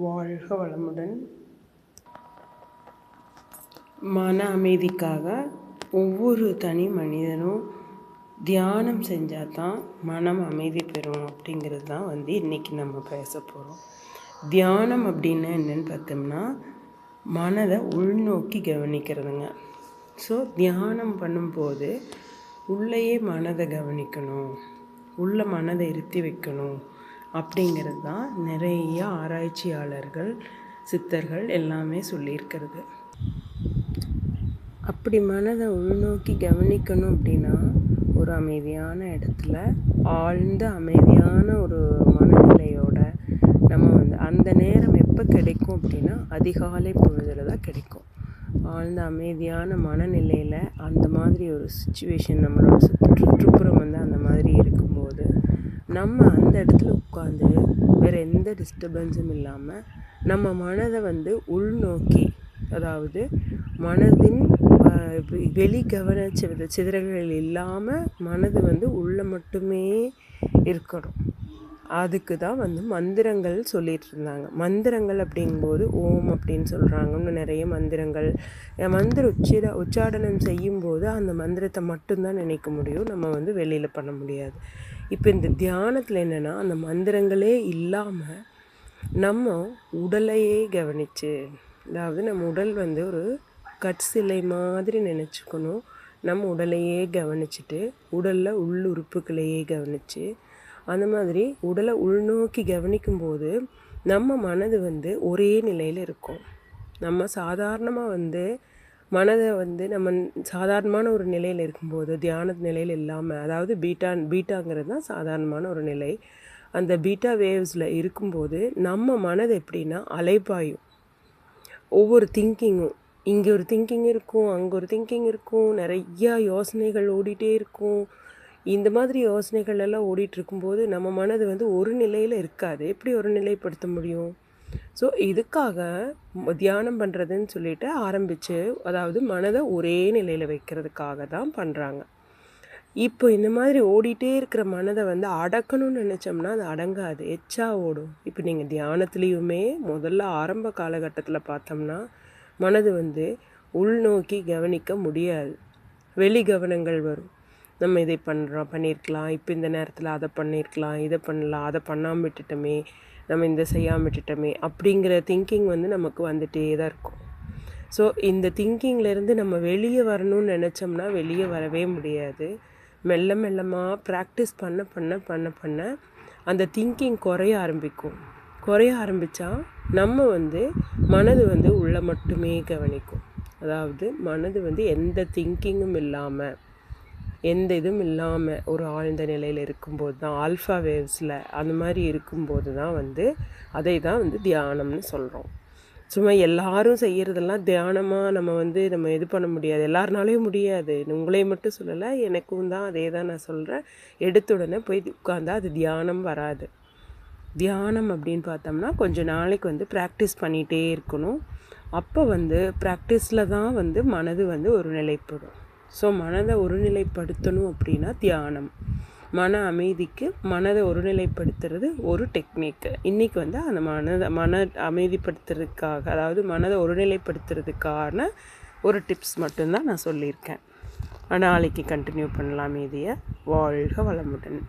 வாழ்க வளமுடன். மன அமைதிக்காக ஒவ்வொரு தனி மனிதனும் தியானம் செஞ்சால் தான் மனம் அமைதி பெறும் அப்படிங்கிறது தான் வந்து இன்றைக்கி நம்ம பேச போகிறோம் தியானம் அப்படின்னா என்னென்னு பார்த்தோம்னா மனதை உள்நோக்கி கவனிக்கிறதுங்க. ஸோ தியானம் பண்ணும்போது உள்ளேயே மனதை கவனிக்கணும். உள்ள மனதை இருத்தி வைக்கணும். அப்படிங்கிறது தான் நிறைய ஆராய்ச்சியாளர்கள் சித்தர்கள் எல்லாமே சொல்லியிருக்கிறது. அப்படி மனதை உள்நோக்கி கவனிக்கணும் அப்படின்னா ஒரு அமைதியான இடத்துல ஆழ்ந்த அமைதியான ஒரு மனநிலையோட நம்ம வந்து அந்த நேரம் எப்போ கிடைக்கும் அப்படின்னா அதிகாலை பொழுதில் தான் கிடைக்கும். ஆழ்ந்த அமைதியான மனநிலையில் அந்த மாதிரி ஒரு சுச்சுவேஷன் நம்மளோட சுற்றுப்புறம் வந்து அந்த மாதிரி இருக்கும்போது நம்ம அந்த இடத்துல உட்காந்து வேறு எந்த டிஸ்டர்பன்ஸும் இல்லாமல் நம்ம மனதை வந்து உள்நோக்கி அதாவது மனதின் வெளி கவன சித சிதறல்கள் இல்லாமல் மனது வந்து உள்ளே மட்டுமே இருக்கணும். அதுக்கு தான் வந்து மந்திரங்கள் சொல்லிகிட்டு இருந்தாங்க. மந்திரங்கள் அப்படிங்கும்போது ஓம் அப்படின்னு சொல்கிறாங்க இன்னும் நிறைய மந்திரங்கள். மந்திர உச்சிர உச்சாடனம் செய்யும்போது அந்த மந்திரத்தை மட்டும்தான் நினைக்க முடியும். நம்ம வந்து வெளியில் பண்ண முடியாது. இப்போ இந்த தியானத்தில் என்னென்னா அந்த மந்திரங்களே இல்லாமல் நம்ம உடலையே கவனித்து அதாவது நம்ம உடல் வந்து ஒரு கட்சிலை மாதிரி நினச்சிக்கணும். நம்ம உடலையே கவனிச்சுட்டு உடலில் உள்ளுறுப்புகளையே கவனித்து அந்த மாதிரி உடலை உள்நோக்கி கவனிக்கும்போது நம்ம மனது வந்து ஒரே நிலையில் இருக்கும். நம்ம சாதாரணமாக வந்து மனதை வந்து நம்ம சாதாரணமான ஒரு நிலையில் இருக்கும்போது தியான நிலையில் இல்லாமல் அதாவது பீட்டா பீட்டாங்கிறது தான் சாதாரணமான ஒரு நிலை. அந்த பீட்டா வேவ்ஸில் இருக்கும்போது நம்ம மனது எப்படின்னா அலைப்பாயும். ஒவ்வொரு திங்கிங்கும் இங்கே ஒரு திங்கிங் இருக்கும் அங்கே ஒரு திங்கிங் இருக்கும் நிறையா யோசனைகள் ஓடிட்டே இருக்கும். இந்த மாதிரி யோசனைகள் எல்லாம் ஓடிட்டுருக்கும்போது நம்ம மனது வந்து ஒரு நிலையில் இருக்காது. எப்படி ஒரு நிலைப்படுத்த முடியும்? ஸோ இதுக்காக தியானம் பண்ணுறதுன்னு சொல்லிட்டு ஆரம்பித்து அதாவது மனதை ஒரே நிலையில் வைக்கிறதுக்காக தான் பண்ணுறாங்க இப்போ இந்த மாதிரி ஓடிட்டே இருக்கிற மனதை வந்து அடக்கணும்னு நினச்சோம்னா அது அடங்காது. எச்சா ஓடும். இப்போ நீங்கள் தியானத்துலேயுமே முதல்ல ஆரம்ப காலகட்டத்தில் பார்த்தோம்னா மனது வந்து உள்நோக்கி கவனிக்க முடியாது. வெளி கவனங்கள் வரும். நம்ம இதை பண்ணுறோம் பண்ணியிருக்கலாம் இப்போ இந்த நேரத்தில் அதை பண்ணியிருக்கலாம் இதை பண்ணலாம் அதை பண்ணாமல் விட்டுட்டோமே நம்ம இந்த செய்யாமல் விட்டுட்டோமே அப்படிங்கிற திங்கிங் வந்து நமக்கு வந்துகிட்டே தான் இருக்கும். ஸோ இந்த திங்கிங்லேருந்து நம்ம வெளியே வரணும்னு நினச்சோம்னா வெளியே வரவே முடியாது. மெல்ல மெல்லமாக ப்ராக்டிஸ் பண்ண பண்ண பண்ண பண்ண அந்த திங்கிங் குறைய ஆரம்பிக்கும். குறைய ஆரம்பித்தா நம்ம வந்து மனது வந்து உள்ளே மட்டுமே கவனிக்கும். அதாவது மனது வந்து எந்த திங்கிங்கும் இல்லாமல் எந்த இதுவும் இல்லாமல் ஒரு ஆழ்ந்த நிலையில் இருக்கும்போது தான் ஆல்ஃபா வேவ்ஸில் அந்த மாதிரி இருக்கும்போது தான் வந்து அதை தான் வந்து தியானம்னு சொல்கிறோம் சும்மா எல்லாரும் செய்கிறதெல்லாம் தியானமாக நம்ம வந்து நம்ம இது பண்ண முடியாது. எல்லாருனாலையும் முடியாது. உங்களையும் மட்டும் சொல்லலை எனக்கும் தான் அதே தான் நான் சொல்கிறேன் எடுத்த உடனே போய் உட்காந்தா அது தியானம் வராது. தியானம் அப்படின்னு பார்த்தோம்னா கொஞ்சம் நாளைக்கு வந்து ப்ராக்டிஸ் பண்ணிகிட்டே இருக்கணும். அப்போ வந்து ப்ராக்டிஸில் தான் வந்து மனது வந்து ஒரு நிலைப்படும். ஸோ மனதை ஒருநிலைப்படுத்தணும் அப்படின்னா தியானம். மன அமைதிக்கு மனதை ஒருநிலைப்படுத்துறது ஒரு டெக்னிக்கு இன்றைக்கி வந்து அந்த மனதை மன அமைதிப்படுத்துறதுக்காக அதாவது மனதை ஒருநிலைப்படுத்துறதுக்கான ஒரு டிப்ஸ் மட்டும்தான் நான் சொல்லியிருக்கேன். நாளைக்கு கண்டினியூ பண்ணலாம் மீதியை வாழ்க வளமுடன்.